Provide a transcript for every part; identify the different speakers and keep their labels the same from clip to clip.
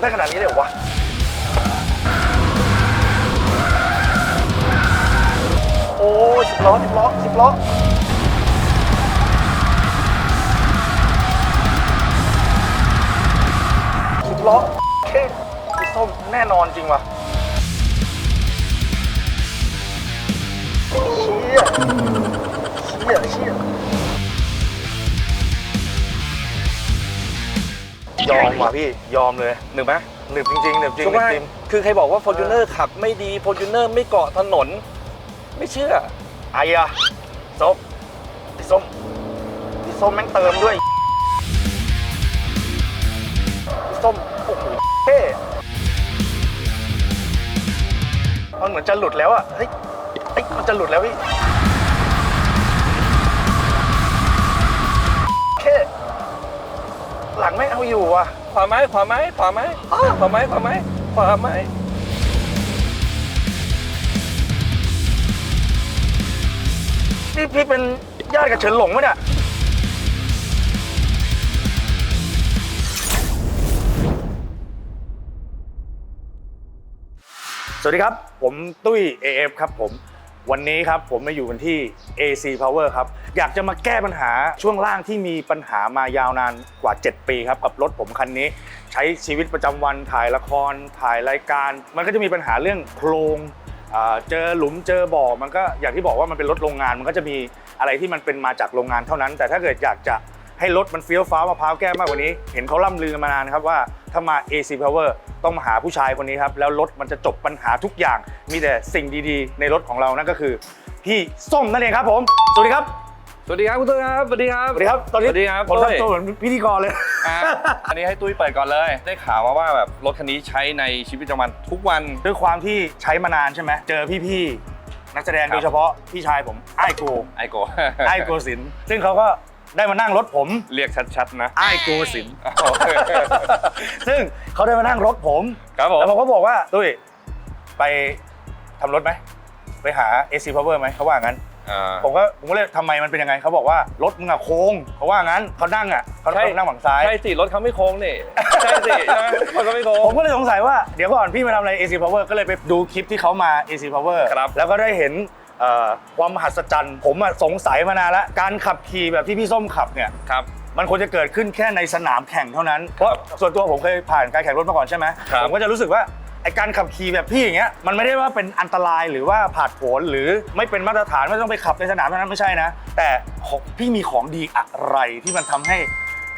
Speaker 1: ได้ขนาดนี้เลยเหรอวะ โอ้สิบล้อสิบล้อสิบล้อ สิบล้อเท่พี่ส้มแน่นอนจริงว่ะเชี่ยเชี่ยเชี่ย ยอมว่ะพี่ยอมเลย
Speaker 2: หนึ่งไหม
Speaker 1: หนึบจริงๆหนึบจริง
Speaker 2: ช่วง
Speaker 1: หนึบ
Speaker 2: แรก
Speaker 1: จริง
Speaker 2: คือใครบอกว่า Fortuner ขับไม่ดี Fortuner ไม่เกาะถนน ไม่เชื่อ
Speaker 1: ไอ้อะส้มพี่ส้มพี่ส้มแม่งเติมด้วยพี่ส้มโอ้โหเท่มันเหมือนจะหลุดแล้วอะเฮ้ยเฮ้ยมันจะหลุดแล้วพี่ หลังไม่เอาอยู่อะ
Speaker 2: ขวาไหมขวาไหมขวาไหมขวาไหมขวาไหมขวาไหม
Speaker 1: นี่พี่เป็นญาติกับเฉินหลงไหมเนี่ย สวัสดีครับ ผมตุ้ย AF ครับผม วันนี้ครับผมมาอยู่กันที่ AC Power ครับ อยากจะมาแก้ปัญหาช่วงล่างที่มีปัญหามายาวนานกว่า 7 ปีครับ กับรถผมคันนี้ ใช้ชีวิตประจำวันถ่ายละคร ถ่ายรายการ มันก็จะมีปัญหาเรื่องโครงเจอหลุมเจอบ่อ มันก็อย่างที่บอกว่ามันเป็นรถโรงงาน มันก็จะมีอะไรที่มันเป็นมาจากโรงงานเท่านั้น แต่ถ้าเกิดอยากจะ ให้รถมันเฟี้ยวฟ้าวมะพร้าวแก้วมากกว่านี้ เห็นเขาล่ำลือกันมานานนะครับว่าถ้ามา AC Power ต้องมาหาผู้ชายคนนี้ครับ แล้วรถมันจะจบปัญหาทุกอย่าง มีแต่สิ่งดีๆ ในรถของเรานั่นก็คือพี่ส้มนั่นเองครับผม สวัสดีครับ
Speaker 2: สวัสดีครับคุณตุ้ยครับสวัสดีครับ
Speaker 1: สวัสดีครับ ตอนนี้
Speaker 2: สวัสดีครับ
Speaker 1: ผม
Speaker 2: ตุ้ย
Speaker 1: ทำตัวเหมือนพิธีกรเลย
Speaker 2: อะอันนี้ให้ตุ้ยเปิดก่อนเลย ได้ข่าวมาว่าแบบรถคันนี้ใช้ในชีวิตประจำวันทุกวัน
Speaker 1: ด้วยความที่ใช้มานานใช่ไหมเจอพี่ๆนักแสดง
Speaker 2: ครับ
Speaker 1: โดยเฉพาะพี่ชายผมไอ้ายโก
Speaker 2: ไอโก
Speaker 1: ไอ้ายโกศินทร์ซึ่งเขาก็ ได้มานั่งรถผม
Speaker 2: เรียกชัดๆนะ
Speaker 1: ไอ้ายโกศินทร์ ซึ่งเขาได้มานั่งรถผม
Speaker 2: ครับผม
Speaker 1: แล้วผมก็บอกว่าตุ้ยไปทำรถไหมไปหา AC Power ไหมเขาว่างั้น
Speaker 2: อ่า
Speaker 1: ผมก็ผมก็เลยทำไมมันเป็นยังไงเขาบอกว่ารถมึงอะโค้งเขาว่างั้นเขานั่งอะเขา
Speaker 2: ใช่
Speaker 1: นั่งฝั่งซ้าย
Speaker 2: ใช่สิรถเขาไม่โค้งนี่ใช่สิใช่ไหมรถเขาไม่โค้ง
Speaker 1: ผมก็เลยสงสัยว่าเดี๋ยวก่อนพี่มาทำอะไร AC Power ก็เลยไปดูคลิปที่เขามา AC Power
Speaker 2: ครับ
Speaker 1: แล้วก็ได้เห็น เอ่อความมหัศจรรย์ ผมอะสงสัยมานานแล้วการขับขี่แบบที่พี่ส้มขับเนี่ย
Speaker 2: ครับ
Speaker 1: มันควรจะเกิดขึ้นแค่ในสนามแข่งเท่านั้น เพราะส่วนตัวผมเคยผ่านการแข่งรถมาก่อนใช่ไหม
Speaker 2: ครับ
Speaker 1: ผมก็จะรู้สึกว่าไอการขับขี่แบบพี่อย่างเงี้ยมันไม่ได้ว่าเป็นอันตรายหรือว่าผาดโผนหรือไม่เป็นมาตรฐานไม่ต้องไปขับในสนามเท่านั้นไม่ใช่นะ แต่ของพี่มีของดีอะไรที่มันทำให้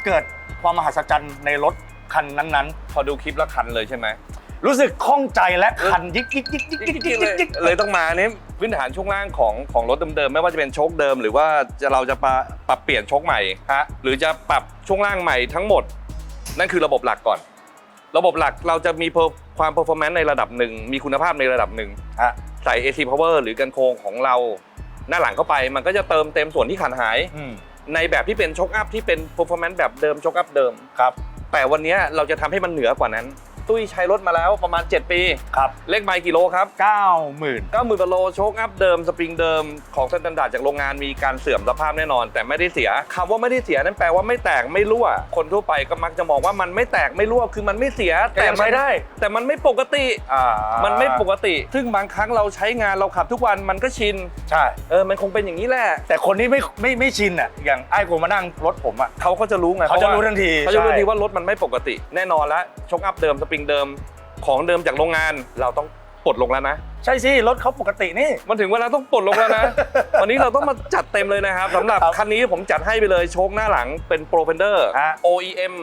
Speaker 1: เกิดความมหัศจรรย์ในรถคันนั้น
Speaker 2: พอดูคลิปแล้วคันเลยใช่ไหม
Speaker 1: ๆรู้สึกคล่องใจและคันยิกยิกยิกยิกยิกยิก
Speaker 2: เล
Speaker 1: ยิ
Speaker 2: ย
Speaker 1: กยิก
Speaker 2: เลยต้องมาเนี่ย พื้นฐานช่วงล่างของของรถเดิมๆไม่ว่าจะเป็นโชคเดิม หรือว่าจะเราจะปรับปรับเปลี่ยนโชคใหม่
Speaker 1: ฮะ
Speaker 2: หรือจะปรับช่วงล่างใหม่ทั้งหมด นั่นคือระบบหลักก่อน ระบบหลักเราจะมี per- ความ performance ในระดับหนึ่งมีคุณภาพในระดับหนึ่ง
Speaker 1: ฮะ
Speaker 2: ใส่ AC power หรือกันโครงของเรา หน้าหลังเข้าไปมันก็จะเติมเต็มส่วนที่ขาดหาย
Speaker 1: อืม
Speaker 2: ในแบบที่เป็นโชคอัพที่เป็น performance แบบเดิมโชคอัพเดิม
Speaker 1: ครับ
Speaker 2: แต่วันนี้เราจะทำให้มันเหนือกว่านั้น ตุ้ยใช้รถมาแล้วประมาณ 7 ปี
Speaker 1: ครับ
Speaker 2: เลขไมล์กิโลครับ
Speaker 1: เก้าหมื่น
Speaker 2: ก็มือกว่าโลโชคอัพเดิมสปริงเดิมของสแตนดาร์ดจากโรงงานมีการเสื่อมสภาพแน่นอน แต่ไม่ได้เสียคำว่าไม่ได้เสียนั่นแปลว่าไม่แตกไม่รั่ว คนทั่วไปก็มักจะมองว่ามันไม่แตกไม่รั่วคือมันไม่เสีย
Speaker 1: แต่ยัง
Speaker 2: มัน
Speaker 1: ใช้ได้
Speaker 2: แต่มันไม่ปกติ
Speaker 1: อ่า
Speaker 2: มันไม่ปกติ ซึ่งบางครั้งเราใช้งานเราขับทุกวันมันก็ชิน
Speaker 1: ใช่
Speaker 2: เออ มันคงเป็นอย่างนี้แหละ
Speaker 1: แต่คนที่ไม่ไม่ไม่ชินอะ อย่างไอ้โกมานั่งรถผมอะ
Speaker 2: เขาก็จะรู้ไง
Speaker 1: เขาจะ
Speaker 2: พว่
Speaker 1: รู้ทันที
Speaker 2: เขาจะรู้ทันที
Speaker 1: ใช่
Speaker 2: ว่ารถมันไม่ปกติแน่นอนแล้ว โชคอัพเดิมสปริงเดิมของเดิมจากโรงงานเราต้องปลดลงแล้วนะ
Speaker 1: ใช่สิ รถเขาปกตินี่
Speaker 2: มันถึงเวลาต้องปลดลงแล้วนะ วันนี้เราต้องมาจัดเต็มเลยนะครับสำหรับ
Speaker 1: ครับ
Speaker 2: คันนี้ผมจัดให้ไปเลยโชคหน้าหลังเป็น Pro Fender
Speaker 1: ฮะ
Speaker 2: OEM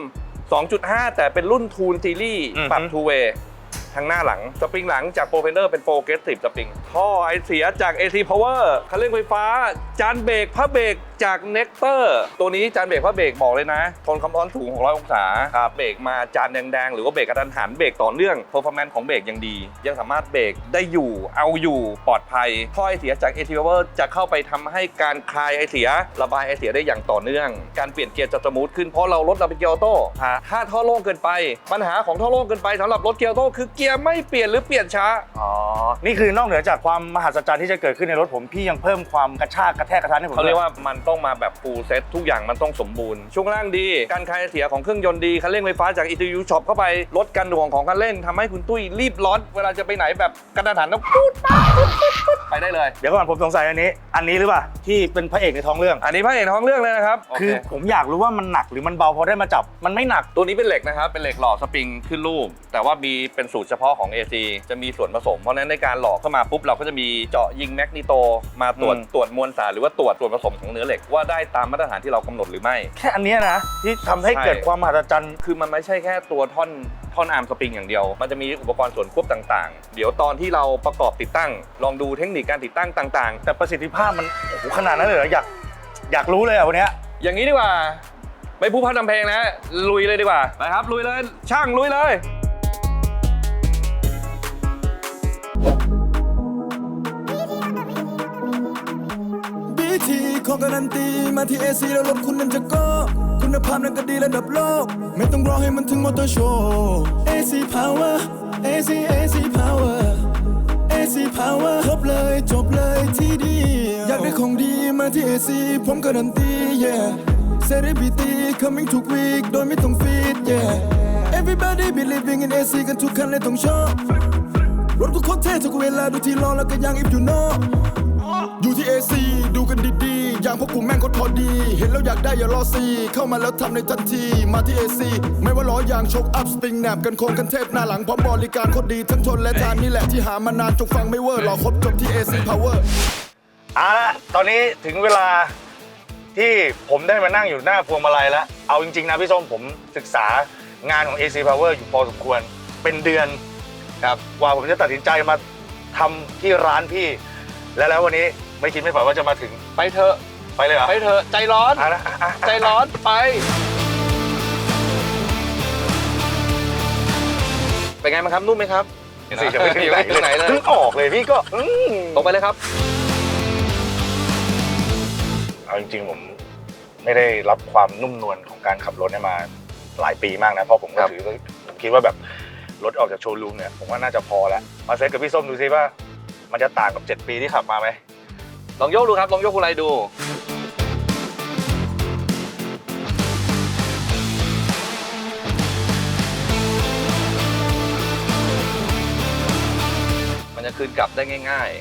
Speaker 2: 2.5 แต่เป็นรุ่น Tune Series
Speaker 1: อือฮึ
Speaker 2: ปรับ Two Way ทางหน้าหลัง สปริงหลังจาก Pro Fender เป็น Progressive สปริง ท่อไอเสียจาก AC Power คันเร่งไฟฟ้า จานเบรกผ้าเบรกจาก Nectar ตัวนี้จานเบรกผ้าเบรกบอกเลยนะ ทนความร้อนสูง 600 องศาเบรกมาจานแดงๆ หรือว่าเบรกกระทันหันเบรกต่อเนื่อง performance ของเบรกยังดี ยังสามารถเบรกได้อยู่เอาอยู่ปลอดภัย ท่อไอเสียจาก AC Power จะเข้าไปทำให้การคลายไอเสีย ระบายไอเสียได้อย่างต่อเนื่อง การเปลี่ยนเกียร์จะสมูทขึ้นเพราะเรารถเราเป็นเกียร์ออโต้
Speaker 1: ฮะ
Speaker 2: ถ้าท่อโล่งเกินไป ปัญหาของท่อโล่งเกินไปสำหรับรถเกียร์ออโต้คือเกียร์ไม่เปลี่ยนหรือเปลี่ยนช้า
Speaker 1: อ๋อ นี่คือนอกเหนือจากความมหัศจรรย์ที่จะเกิดขึ้นในรถผมพี่ยังเพิ่มความกระชากกระแทกกระทันให้ผม
Speaker 2: เขาเรียก
Speaker 1: ด้
Speaker 2: ว่ามันต้องมาแบบฟูลเซ็ตทุกอย่างมันต้องสมบูรณ์ช่วงล่างดี การคลายเสียของเครื่องยนต์ดีคันเร่งไฟฟ้าจาก ECU Shop เข้าไปลดการหน่วงของคันเร่งทำให้คุณตุ้ยรีบร้อน เวลาจะไปไหนแบบกระดานหันต้องปุ๊ดปั๊ดปุ๊ดปุ๊ดปุ๊ดไปได้เลย
Speaker 1: เดี๋ยวก่อนผมสงสัยอันนี้ อันนี้หรือเปล่าที่เป็นพระเอกในท้องเรื่อง
Speaker 2: อันนี้พระเอกท้องเรื่องเลยนะครับ
Speaker 1: คือ
Speaker 2: โเผ
Speaker 1: มอยากรู้ว่ามันหนักหรือมันเบาพอได้มาจับมันไม่หนัก
Speaker 2: ตัวนี้เป็นเหล็กนะครับเป็นเหล็กหล่อสปริงขึ้นรูป แต่ว่ามีเป็นสูตรเฉพาะของ AC จะมีส่วนผสม เพราะฉะนั้นในการหล่อเข้ามาปุ๊บเราก็จะมีเจาะยิงแมกนีโตมาตรวจ
Speaker 1: อืม
Speaker 2: ตรวจมวลสารหรือว่าตรวจส่วนผสมของเนื้อเหล็กว่าได้ตามมาตรฐานที่เรากำหนดหรือไม่
Speaker 1: แค่อันเนี้ยนะ ที่ทำให้
Speaker 2: ใช่
Speaker 1: เกิดความมหัศจรรย์
Speaker 2: คือมันไม่ใช่แค่ตัวท่อนท่อนอาร์มสปริงอย่างเดียว มันจะมีอุปกรณ์ส่วนควบต่างๆ เดี๋ยวตอนที่เราประกอบติดตั้ง ลองดูเทคนิคการติดตั้งต่าง
Speaker 1: แต่ประสิทธิภาพมันโอ้โหขนาดนั้นเลยเหรออยากอยากรู้เลยอะวันเนี้ย
Speaker 2: ๆ อย่างนี้ดีกว่า ไม่พูดพัฒนำเพลงนะลุยเลยดีกว่าไปครับลุยเลยช่างลุยเลย
Speaker 3: ทีขอการันตีมาที่เอซีแล้วรถคุณนั้นจะก็ คุณภาพนั้นก็ดีระดับโลก ไม่ต้องรอให้มันถึงมอเตอร์โชว์เอซีพาวเวอร์เอซีเอซีพาวเวอร์เอซีพาวเวอร์ครบเลยจบเลยที่ดี อยากได้ของดีมาที่เอซีผมการันตี yeah Celebrity coming ทุกวีคโดยไม่ต้องฟีด yeah Everybody believing in AC กันทุกคันเลยต้องชอบรถกูโคตรเท่ทุกเวลาดูที่ล้อแล้วก็ยัง if you know อ ยู่ที่ AC ดูกันดีๆ อย่างพวกกูแม่งโคตรพอดี เห็นแล้วอยากได้อย่ารอซี เข้ามาแล้วทำในทันที มาที่ AC ไม่ว่าล้อยางชกอัพสปริงแหนบกันโครงกันเทพหน้าหลังพร้อมบริการโคตรดีทั้งทนและทานนี่แหละที่หามานานจงฟังไม่เวอร์หรอครบจบที่ AC Power
Speaker 1: เอาละตอนนี้ถึงเวลาที่ผมได้มานั่งอยู่หน้าพวงมาลัยแล้ว เอาจริงๆนะพี่ส้มผมศึกษางานของ AC Power อยู่พอสมควรเป็นเดือนครับกว่าผมจะตัดสินใจมาทำที่ร้านพี่ และแล้ววันนี้ไม่คิดไม่ฝันว่าจะมาถึง
Speaker 2: ไปเถอะ
Speaker 1: ไปเลยเหรอ
Speaker 2: ไปเถอะใจร้อน
Speaker 1: อะนะอะอะ
Speaker 2: ใจร้อนไป เป็นไงบ้างครับนุ่มไหมครับ
Speaker 1: สิจะไม่ถึงไหน
Speaker 2: ถึงไหนเลย
Speaker 1: เพิ่งออกเลยพี่ก็อืม
Speaker 2: ตรงไปเลยครับ
Speaker 1: เอาจริงๆผมไม่ได้รับความนุ่มนวลของการขับรถเนี่ยมาหลายปีมากนะเพราะผมก็
Speaker 2: ครับ
Speaker 1: ถือว่าผมคิดว่าแบบรถออกจากโชว์รูมเนี่ยผมว่าน่าจะพอแล้วมาเซ็ตกับพี่ส้มดูซิว่า มันจะต่างกับ 7 ปีที่ขับมาไหม
Speaker 2: ลองยกดูครับ ลองยกคุณไรดู มันจะคืนกลับได้ง่ายๆ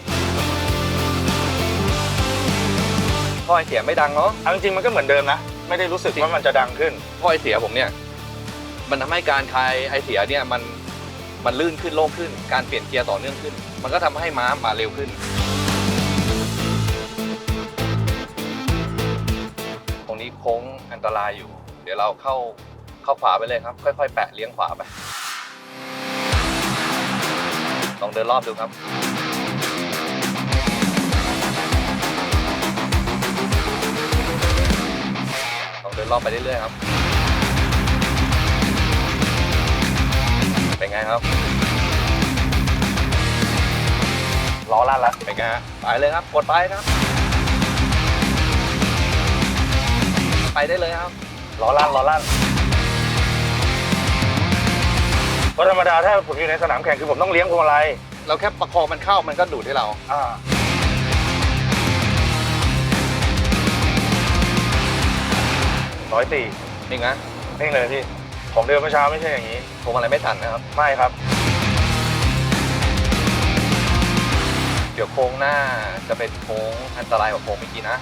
Speaker 2: ท่อไอเสียไม่ดังเนาะ
Speaker 1: เอาจริงๆมันก็เหมือนเดิมนะ ไม่ได้รู้สึกว่ามันจะดังขึ้น
Speaker 2: ท่อไอเสียผมเนี่ย มันทำให้การคลายไอเสียเนี่ยมันมันลื่นขึ้นโล่งขึ้น การเปลี่ยนเกียร์ต่อเนื่องขึ้น มันก็ทำให้ม้ามาเร็วขึ้น ตรงนี้โค้งอันตรายอยู่ เดี๋ยวเราเข้าเข้าขวาไปเลยครับ ค่อยๆ แปะเลี้ยงขวาไป ลองเดินรอบดูครับลองเดินรอบไปเรื่อยๆครับ เป็นไงครับ
Speaker 1: ล้อลั่นละ
Speaker 2: เป็นไงฮะไปเลยครับกดไปครับ ไปได้เลยครับ
Speaker 1: ล้อลั่นล้อลั่นเพราะธรรมดาถ้าผมอยู่ในสนามแข่งคือผมต้องเลี้ยงพวงมาลัย
Speaker 2: เราแค่ประคองมันเข้ามันก็ดูดให้เรา
Speaker 1: อ่าร้อยตี
Speaker 2: นี่นะ
Speaker 1: นี่เลยพี่ของเดิมเมื่อเช้าไม่ใช่อย่างนี้
Speaker 2: พวงอะไรไม่สั่นนะครับ
Speaker 1: ไม่ครับ
Speaker 2: ดี๋ยวโค้งหน้าจะเป็นโค้งอันตรายกว่าโค้งเมื่อกี้นะ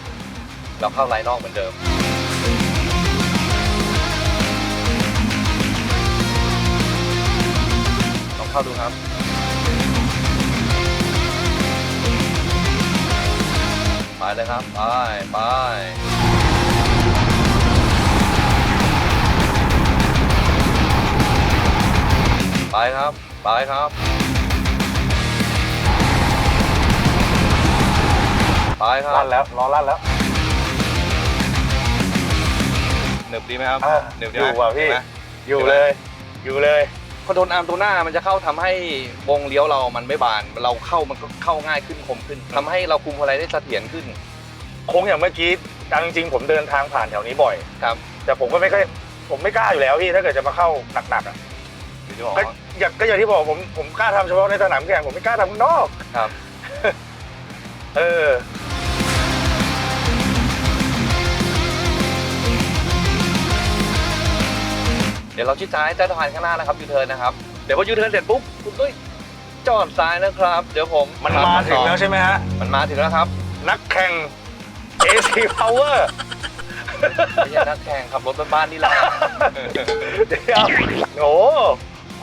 Speaker 2: เราเข้าไลน์นอกเหมือนเดิมลองเข้าดูครับ ไปเลยครับ ไป ไปไปครับ ไปครับ ครับ
Speaker 1: ลั่นแล้วล้อลั่นแล้ว
Speaker 2: หนึบดีไหมครับ
Speaker 1: อ่า
Speaker 2: หนึบดี
Speaker 1: อ
Speaker 2: ไหม
Speaker 1: ยู่ว่ะพี่
Speaker 2: เห็นไหม
Speaker 1: อยู่เลย อยู่เลย
Speaker 2: คอนโทรลอาร์มตัวหน้ามันจะเข้าทำให้วงเลี้ยวเรามันไม่บาน เราเข้ามันก็เข้าง่ายขึ้นคมขึ้นทำให้เราคุมอะไรได้เสถียรขึ้น
Speaker 1: โค้งอย่างเมื่อกี้เอาจริงๆผมเดินทางผ่านแถวนี้บ่อย
Speaker 2: ครับ
Speaker 1: แต่ผมก็ไม่ค่อยผมไม่กล้าอยู่แล้วพี่ถ้าเกิดจะมาเข้าหนักๆอะ
Speaker 2: หรือที่บอก
Speaker 1: ก็
Speaker 2: ว่า
Speaker 1: อย่างก็อย่างที่บอกผมผมกล้าทำเฉพาะในสนามแข่งผมไม่กล้าทำข้างนอก
Speaker 2: ครับ
Speaker 1: เออ
Speaker 2: ดี๋ยวเราชิดซ้ายใต้สะพานข้างหน้านะครับยูเทิร์นนะครับ เดี๋ยวพอยูเทิร์นเสร็จปุ๊บคุณตุ้ยจอดซ้ายนะครับ เดี๋ยวผม
Speaker 1: มันมาถึงแล้วใช่ไหมฮะ
Speaker 2: มันมาถึงแล้วครับ
Speaker 1: นักแข่ง AC Power
Speaker 2: ไม่ใช่นักแข่งขับรถบ้านๆนี่แหละ
Speaker 1: เดี๋ยวโอ้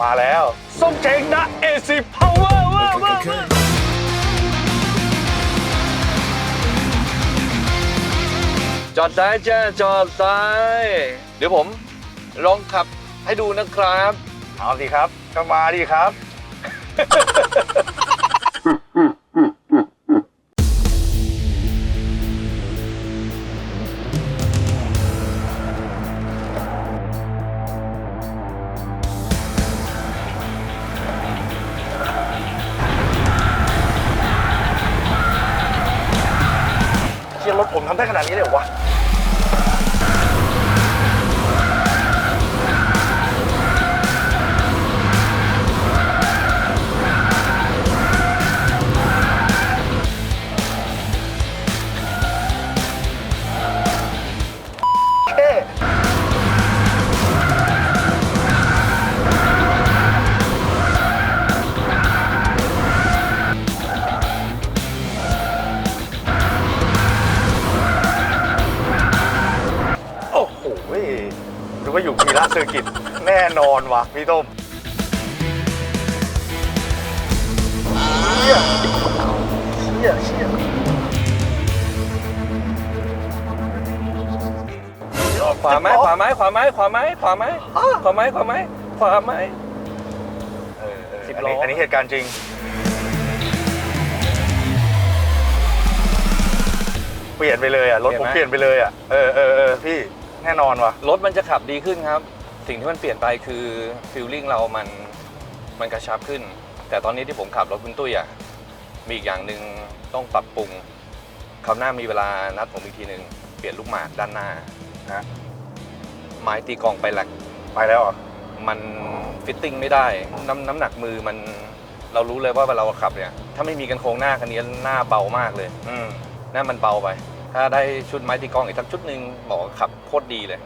Speaker 1: มาแล้วส้มเจ๋งนะ AC Power เว้ยเว้ยเว้ย
Speaker 2: จอดซ้ายจ้าจอดซ้าย เดี๋ยวผมลองขับ ให้ดูนะครับ
Speaker 1: เอาสิครับก็มาดิครับ เชียร์รถผมทำได้ขนาดนี้เลยเหรอวะ อยู่พีระเซอร์กิตแน่นอนวะพี่ต้มเชี่ยเชี่ยเชี่ย
Speaker 2: ขวาไหมขวาไหมขวาไหมขวาไหมขวาไหมขวาไหมขวาไหมขวาไหมสิบล้อ
Speaker 1: อันนี้เหตุการณ์จริงเปลี่ยนไปเลยอะรถผมเปลี่ยนไปเลยอะเออเออเออพี่ แน่นอนว่ะ
Speaker 2: รถมันจะขับดีขึ้นครับ สิ่งที่มันเปลี่ยนไปคือฟิลลิ่งเรามันมันกระชับขึ้น แต่ตอนนี้ที่ผมขับรถคุณตุ้ยอะมีอีกอย่างหนึ่งต้องปรับปรุงคราวหน้ามีเวลานัดผมอีกทีหนึ่งเปลี่ยนลูกหมากด้านหน้า
Speaker 1: ฮะ
Speaker 2: ไม้ตีกลองไปแหลก
Speaker 1: ไปแล้วเหรอะ
Speaker 2: มันฟิตติ้งไม่ได้ น้ำน้ำหนักมือมันเรารู้เลยว่าเวลาเราขับเนี่ย ถ้าไม่มีกันโครงหน้าคันนี้หน้าเบามากเลย
Speaker 1: อืม
Speaker 2: หน้ามันเบาไป ถ้าได้ชุดไม้ตีกลองอีกสักชุดหนึ่งบอกว่าขับโคตรดีเลย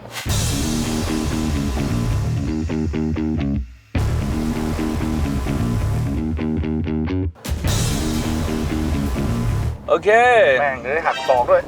Speaker 2: โอเค
Speaker 1: แม่งจะได้หักศอกด้วย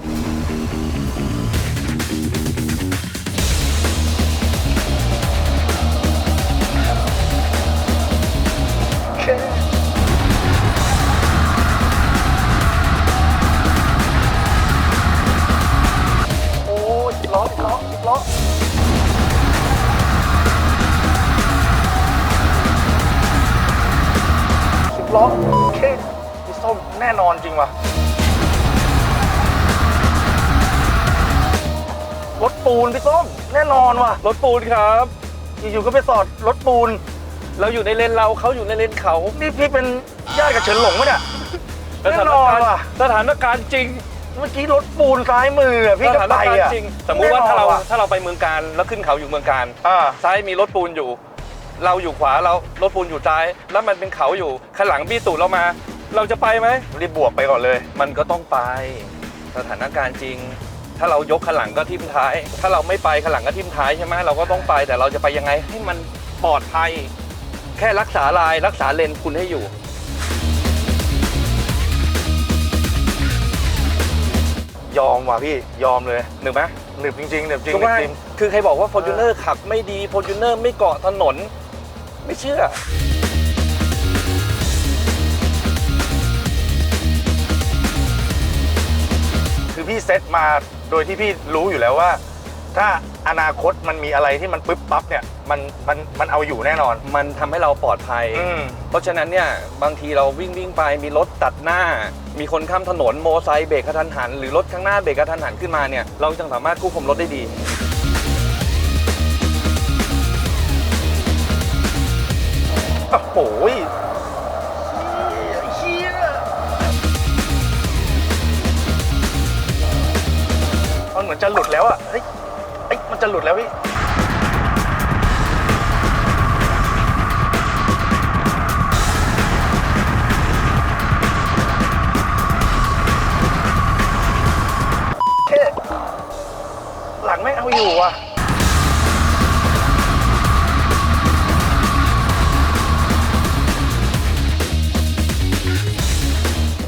Speaker 1: พี่ส้มแน่นอนว่ะรถปูน
Speaker 2: ครับ
Speaker 1: อยู่ๆก็ไปสอดรถปูน
Speaker 2: เราอยู่ในเลนเราเขาอยู่ในเลนเขา
Speaker 1: นี่พี่เป็นญาติกับเฉินหลงปะเนี่ย
Speaker 2: สถาน
Speaker 1: แน่นอน
Speaker 2: การณ์
Speaker 1: ว่ะ
Speaker 2: สถานการณ์จริง
Speaker 1: เมื่อกี้รถปูนซ้ายมืออะพี่
Speaker 2: ส
Speaker 1: ก็
Speaker 2: ถาน
Speaker 1: ไป
Speaker 2: การ
Speaker 1: อะ
Speaker 2: ณ์จริงสมมุติว่าถ้าเรา
Speaker 1: แน่นอนว่ะ
Speaker 2: ถ้าเราไปเมืองการแล้วขึ้นเขาอยู่เมืองการ
Speaker 1: อ่า
Speaker 2: ซ้ายมีรถปูนอยู่ เราอยู่ขวาเรารถปูนอยู่ซ้าย แล้วมันเป็นเขาอยู่ข้างหลังบี้ตูดเรามา เราจะไปไหม
Speaker 1: รีบบวกไปก่อนเลย
Speaker 2: มันก็ต้องไป สถานการณ์จริง ถ้าเรายกข้างหลังก็ทิ่มท้าย ถ้าเราไม่ไปข้างหลังก็ทิ่มท้ายใช่ไหมเราก็ต้องไปแต่เราจะไปยังไงให้มันปลอดภัย แค่รักษาลายรักษาเลนคุณให้อยู่
Speaker 1: ยอมว่ะพี่ยอมเลย
Speaker 2: หนึ่งไหม
Speaker 1: หนึบจริงๆหนึบจริง
Speaker 2: ก็
Speaker 1: หนึบ
Speaker 2: ว่า
Speaker 1: จริง
Speaker 2: คือใครบอกว่า f o r t u n e r ขับไม่ดี f o r t u n e r ไม่เกาะถนน ไม่เชื่อ
Speaker 1: คือพี่เซตมา โดยที่พี่รู้อยู่แล้วว่า ถ้าอนาคตมันมีอะไรที่มันปึ๊บปั๊บเนี่ยมันมันมันเอาอยู่แน่นอน
Speaker 2: มันทำให้เราปลอดภัย
Speaker 1: อืม
Speaker 2: เพราะฉะนั้นเนี่ยบางทีเราวิ่งวิ่งไปมีรถตัดหน้า มีคนข้ามถนนโมอไซค์เบรกกระทันหัน หรือรถข้างหน้าเบรกกระทันหันขึ้นมาเนี่ยเราจึงสามารถควบคุมรถได้ดี
Speaker 1: โอ้โห มือนจะหลุดแล้วอะเฮ้ยเฮ้ยมันจะหลุดแล้วพี่เอ๊ะหลังไม่เอาอยู่อะ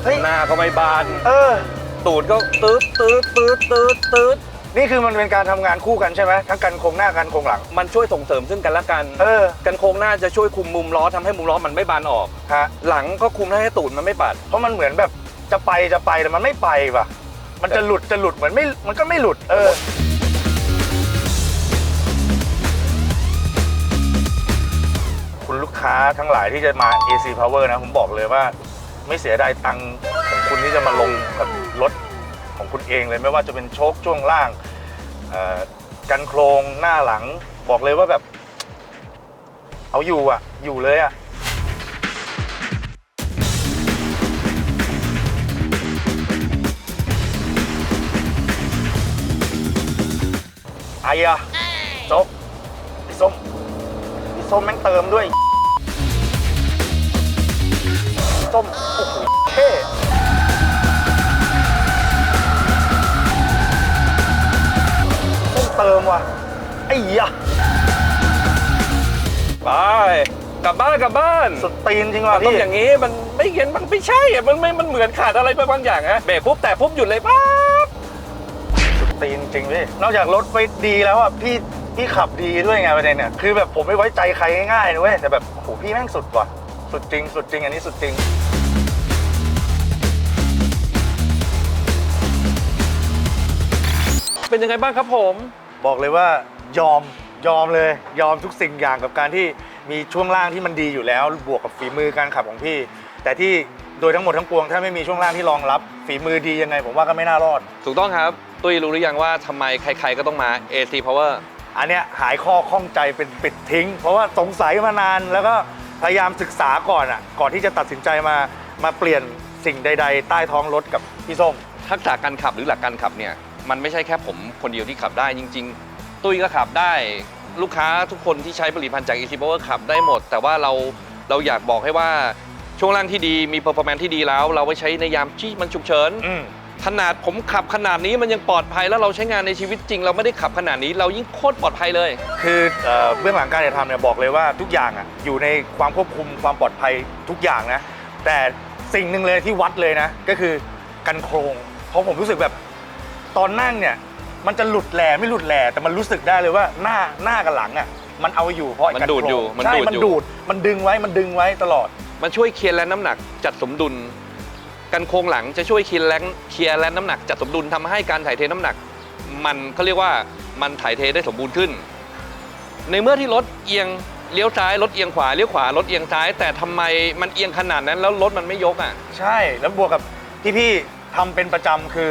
Speaker 1: เฮ้ย
Speaker 2: หน้าก็ไม่บาน
Speaker 1: เออ
Speaker 2: ตูดก็ตืดตืดตืดตืดตืด
Speaker 1: นี่คือมันเป็นการทำงานคู่กันใช่ไหมทั้งกันโครงหน้ากันโครงหลัง
Speaker 2: มันช่วยส่งเสริมซึ่งกันและกัน
Speaker 1: เออ
Speaker 2: กันโครงหน้าจะช่วยคุมมุมล้อทำให้มุมล้อมันไม่บานออก
Speaker 1: ฮะ
Speaker 2: หลังก็คุมให้ตูดมันไม่ปัด
Speaker 1: เพราะมันเหมือนแบบจะไปจะไปแต่มันไม่ไปว่ะ มันจะหลุดจะหลุดเหมือนไม่มันก็ไม่หลุด เออ คุณลูกค้าทั้งหลายที่จะมา AC Power นะ ผมบอกเลยว่า ไม่เสียดายตังค์ของ คุณที่จะมาลงกับรถของคุณเองเลยไม่ว่าจะเป็นโชคช่วงล่างเอ่อกันโครงหน้าหลังบอกเลยว่าแบบ เอาอยู่อะ อยู่เลยอะ ไอ้อะโจ๊กพี่ส้มพี่ส้มแม่งเติมด้วย ส้ม โอ้โหเท่ เติมว่ะไอ้ยะ
Speaker 2: ไปกลับบ้านกลับบ้าน
Speaker 1: สุดตีนจริง
Speaker 2: มั
Speaker 1: ว่ะ
Speaker 2: นต้อง
Speaker 1: พี่
Speaker 2: อย่างนี้มันไม่เห็นมันไม่ใช่อะมันไม่มันเหมือนขาดอะไรไปบางอย่างอะเบรกปุ๊บแต่ปุ๊บหยุดเลยปั๊บ
Speaker 1: สุดตีนจริงพี่นอกจากรถไปดีแล้วอะพี่พี่ขับดีด้วยไงประเด็นเนี่ยคือแบบผมไม่ไว้ใจใครง่ายๆนะเว้ยแต่แบบโอ้โหพี่แม่งสุดว่ะสุดจริง สุดจริงอันนี้สุดจริง
Speaker 2: เป็นยังไงบ้างครับผม
Speaker 1: บอกเลยว่ายอมยอมเลยยอมทุกสิ่งอย่างกับการที่มีช่วงล่างที่มันดีอยู่แล้ว บวกกับฝีมือการขับของพี่ แต่ที่โดยทั้งหมดทั้งปวง ถ้าไม่มีช่วงล่างที่รองรับ ฝีมือดียังไง ผมว่าก็ไม่น่ารอด
Speaker 2: ถูกต้องครับ ตุ้ยรู้หรือยังว่าทำไมใครๆก็ต้องมา AC Power
Speaker 1: อันเนี้ยหายข้อข้องใจเป็นปิดทิ้ง เพราะว่าสงสัยมานานแล้วก็พยายามศึกษาก่อนอะก่อนที่จะตัดสินใจมามาเปลี่ยนสิ่งใด ๆ ใต้ท้องรถกับพี่ส้ม
Speaker 2: ทักษะการขับหรือหลักการขับเนี่ย มันไม่ใช่แค่ผมคนเดียวที่ขับได้จริง ๆ ตุ้ยก็ขับได้ ลูกค้าทุกคนที่ใช้ผลิตภัณฑ์จาก Easy Power ขับได้หมด แต่ว่าเราเราอยากบอกให้ว่าช่วงล่างที่ดีมี performance ที่ดีแล้ว เราไว้ใช้ในยามที่มันฉุกเฉิน
Speaker 1: อืม
Speaker 2: ขนาดผมขับขนาดนี้มันยังปลอดภัยแล้วเราใช้งานในชีวิตจริง เราไม่ได้ขับขนาดนี้ เรายิ่งโคตรปลอดภัยเลย
Speaker 1: คือเอ่อเบื้องหลังการถ่ายทำเนี่ยบอกเลยว่าทุกอย่างอะอยู่ในความควบคุมความปลอดภัยทุกอย่างนะ แต่สิ่งหนึ่งเลยที่วัดเลยนะ ก็คือกันโครงเพราะผมรู้สึกแบบ ตอนนั่งเนี่ย มันจะหลุดแหล่ไม่หลุดแหล่แต่มันรู้สึกได้เลยว่าหน้าหน้ากับหลังอะมันเอาอยู่เพราะไอ้
Speaker 2: มัน
Speaker 1: กัน
Speaker 2: ดูด
Speaker 1: โครง
Speaker 2: อยู่มัน
Speaker 1: ใช่
Speaker 2: ดูด
Speaker 1: มัน
Speaker 2: อยู่
Speaker 1: ดูดมันดึงไว้มันดึงไว้ตลอด
Speaker 2: มันช่วยเคลียร์แรงน้ำหนักจัดสมดุล กันโครงหลังจะช่วยเคลียร์แรงเคลียร์แรงน้ำหนักจัดสมดุลทำให้การถ่ายเทน้ำหนัก มันเขาเรียกว่ามันถ่ายเทได้สมบูรณ์ขึ้น ในเมื่อที่รถเอียงเลี้ยวซ้ายรถเอียงขวาเลี้ยวขวารถเอียงซ้าย แต่ทำไมมันเอียงขนาดนั้นแล้วรถมันไม่ยกอะ
Speaker 1: ใช่แล้วบวกกับที่พี่ทำเป็นประจำคือ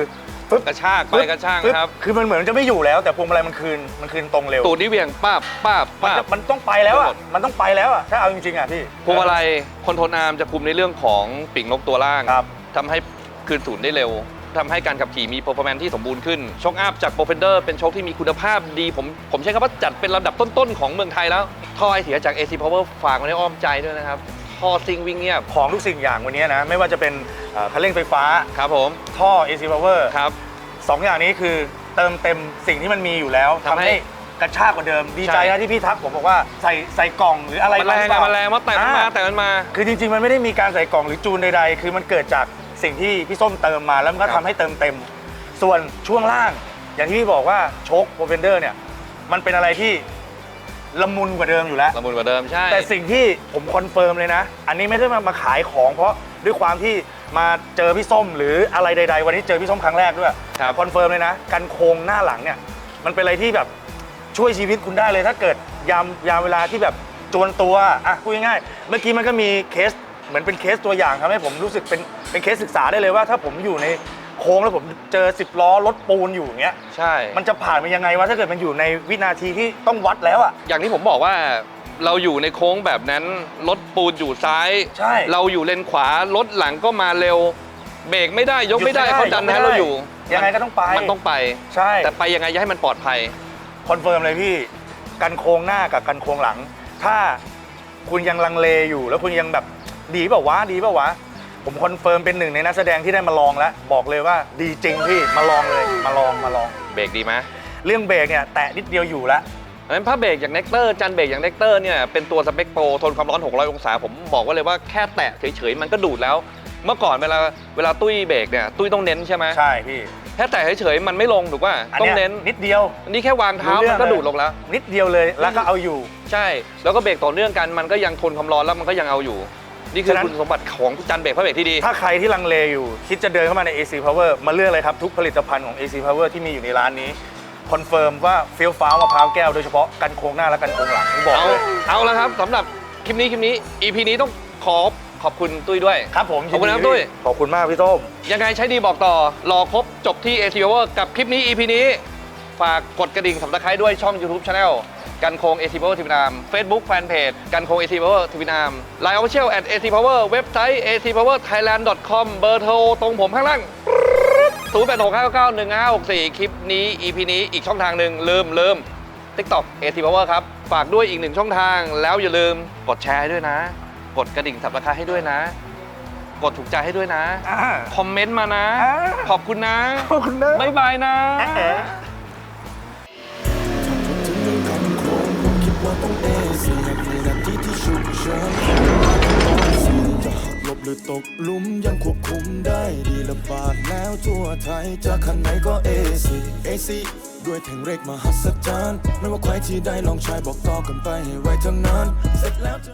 Speaker 1: ฟึบ
Speaker 2: กระชากไป
Speaker 1: ฟึบ
Speaker 2: กระชาก
Speaker 1: ฟึ
Speaker 2: ครับ
Speaker 1: คือมันเหมือนจะไม่อยู่แล้ว แต่พวงมาลัยมันคืนมันคืนตรงเร็ว
Speaker 2: ตูดนี่เหวี่ยงป้าบป้าบ
Speaker 1: มัน
Speaker 2: ป้า
Speaker 1: จะ
Speaker 2: บ
Speaker 1: มันต้องไปแล้วอะ
Speaker 2: หมด
Speaker 1: มันต้องไปแล้วอะ ถ้าเอาจริงๆอะพี่
Speaker 2: พวงมาลัยคอนโทรลอาร์มจะคุมในเรื่องของปีกนกตัวล่าง
Speaker 1: ครับ
Speaker 2: ทำให้คืนศูนย์ได้เร็วทำให้การขับขี่มี performance ที่สมบูรณ์ขึ้นโชคอัพจาก p r o f e n d e r เป็นโชคที่มีคุณภาพดี ผมผมใช้คำว่าจัดเป็นระดับต้นๆ ของเมืองไทยแล้วท่อไอเสียจาก AC Power ฝากไว้ในอ้อมใจด้วยนะครับ ท่อซิงวิ่งเงียบ
Speaker 1: ของทุกสิ่งอย่างวันนี้นะ ไม่ว่าจะเป็นเอ่อคันเร่งไฟฟ้า
Speaker 2: ครับผม
Speaker 1: ท่อ AC Power
Speaker 2: ครับ
Speaker 1: สองอย่างนี้คือเติมเต็มสิ่งที่มันมีอยู่แล้ว
Speaker 2: ทำ
Speaker 1: ทำ
Speaker 2: ให้
Speaker 1: ให้กระชากกว่าเดิมดีใจ
Speaker 2: ใช่
Speaker 1: นะที่พี่ทักผมบอกว่าใส่ใส่กล่องหรืออะไร
Speaker 2: มันแรง
Speaker 1: เป
Speaker 2: อะ
Speaker 1: ล่
Speaker 2: มันแรงมาแต่มันมา
Speaker 1: อ่
Speaker 2: แต่มันมา
Speaker 1: คือจริงๆ มันไม่ได้มีการใส่กล่องหรือจูนใดๆ คือมันเกิดจากสิ่งที่พี่ส้มเติมมาแล้วมันก็
Speaker 2: ครั
Speaker 1: ทำ
Speaker 2: บ
Speaker 1: ให้เติมเต็ม ส่วนช่วงล่าง อย่างที่พี่บอกว่าโชคโปรเฟนเดอร์เนี่ยมันเป็นอะไรที่ ละมุนกว่าเดิมอยู่แล้ว
Speaker 2: ละมุนกว่าเดิมใช่
Speaker 1: แต่สิ่งที่ผมคอนเฟิร์มเลยนะ อันนี้ไม่ได้มามาขายของเพราะด้วยความที่มาเจอพี่ส้มหรืออะไรใด ๆ วันนี้เจอพี่ส้มครั้งแรกด้วย
Speaker 2: ครับ
Speaker 1: คอนเฟิร์มเลยนะกันโครงหน้าหลังเนี่ย มันเป็นอะไรที่แบบช่วยชีวิตคุณได้เลย ถ้าเกิดยามยามเวลาที่แบบจวนตัวอะพูดง่ายๆเมื่อกี้มันก็มีเคสเหมือนเป็นเคสตัวอย่างทำให้ผมรู้สึกเป็นเป็นเคสศึกษาได้เลยว่า ถ้าผมอยู่ใน โค้งแล้วผมเจอ10ล้อรถปูนอยู่อย่างเงี้ย
Speaker 2: ใช่
Speaker 1: มันจะผ่านไปยังไงวะถ้าเกิดมันอยู่ในวินาทีที่ต้องวัดแล้วอะ
Speaker 2: อย่างที่ผมบอกว่าเราอยู่ในโค้งแบบนั้น รถปูนอยู่ซ้าย
Speaker 1: ใช่
Speaker 2: เราอยู่เลนขวา รถหลังก็มาเร็ว เบรกไม่ได้ยกไม่ได้
Speaker 1: หยุดไม่ได้
Speaker 2: เขาดัน
Speaker 1: ยกไม่
Speaker 2: ให้
Speaker 1: ได้
Speaker 2: เราอยู่
Speaker 1: ยังไงก็ต้องไป
Speaker 2: มันต้องไป
Speaker 1: ใช่
Speaker 2: แต่ไปยังไงจะให้มันปลอดภัย
Speaker 1: คอนเฟิร์มเลยพี่กันโครงหน้ากับกันโครงหลัง ถ้าคุณยังลังเลอยู่แล้วคุณยังแบบดีเปล่าวะดีเปล่าวะ ผมคอนเฟิร์มเป็นหนึ่งในนักแสดงที่ได้มาลองแล้ว บอกเลยว่าดีจริงพี่มาลองเลยมาลองมาลอง
Speaker 2: เบรกดีไหม
Speaker 1: เรื่องเบรกเนี่ยแตะนิดเดียวอยู่แล้ว
Speaker 2: เพราะฉะนั้นผ้าเบรกอย่างเน็กเตอร์จันเบรกอย่างเน็กเตอร์เนี่ยเป็นตัวสเปคโปรทนความร้อน 600 องศา ผมบอกไว่าเลยว่าแค่แตะเฉยๆ มันก็ดูดแล้ว เมื่อก่อนเวลาเวลาตุ้ยเบรกเนี่ยตุ้ยต้องเน้นใช่ไหม
Speaker 1: ใช่พี่
Speaker 2: แค่แต่เฉยๆมันไม่ลงถูกป่ะ
Speaker 1: อัน
Speaker 2: ต้อง
Speaker 1: เนี้ย
Speaker 2: เน้น
Speaker 1: นิดเดียว
Speaker 2: อันนี้แค่วางเท้า
Speaker 1: รู้เรื่
Speaker 2: มั
Speaker 1: อง
Speaker 2: นก็
Speaker 1: เลย
Speaker 2: ดูดลงแล้ว
Speaker 1: นิดเดียวเลยแล้วก็เอาอยู่
Speaker 2: ใช่ แล้วก็เบรกต่อเนื่องกันมันก็ยังทนความร้อนแล้วมันก็ยังเอาอยู่ นี่คือ
Speaker 1: ฉะนั้น
Speaker 2: คุณสมบัติของจันเบรกพระเบรกที่ดี
Speaker 1: ถ้าใครที่ลังเลอยู่ คิดจะเดินเข้ามาใน AC Power มาเลือกเลยครับ ทุกผลิตภัณฑ์ของ AC Power ที่มีอยู่ในร้านนี้คอนเฟิร์มว่าเฟี้ยวฟ้าวมะพร้าวแก้วโดยเฉพาะกันโค้งหน้าและกันโค้งหลังผมบอก
Speaker 2: เอา
Speaker 1: เลย
Speaker 2: เอาแล้วครับสำหรับคลิปนี้คลิปนี้ EP นี้ต้องขอขอบคุณตุ้ยด้วย
Speaker 1: ครับผม
Speaker 2: ขอบคุณครับ
Speaker 1: ยินดี
Speaker 2: ตุ้ย
Speaker 1: ขอบคุณมากพี่ส้ม
Speaker 2: ยังไงใช้ดีบอกต่อรอครบจบที่ AC Power กับคลิปนี้ EP นี้ฝากกดกระดิ่งสับตะไคร้ด้วยช่อง YouTube Channel กันโคง AC Power ทีวีนาม Facebook Fanpage กันโคง AC Power ทีวีนาม Line Official at AC Power เว็บไซต์ AC Power Thailand com เบอร์โทรตรงผมข้างล่าง0 8 6 9 9 1 5 6 4 คลิปนี้ EP นี้อีกช่องทางหนึ่งลืมลืม TikTok AC Power ครับ ฝากด้วยอีกหนึ่งช่องทาง แล้วอย่าลืมกดแชร์ให้ด้วยนะ กดกระดิ่งสับตะไคร้ให้ด้วยนะ กดถูกใจให้ด้วยนะ คอมเมนต์มานะ
Speaker 1: อ่า
Speaker 2: ขอบคุณนะ
Speaker 1: ขอบคุณนะ
Speaker 2: บ๊ายบายนะ
Speaker 3: หรือตกลุมยังควบคุมได้ดีระบาดแล้วทั่วไทยจะคันไหนก็เอซีเอซีด้วยแท่งเรกมหัศจรรย์ไม่ว่าใครที่ได้ลองใช้บอกต่อกันไปให้ไวทั้งนั้น เสร็จแล้วจะ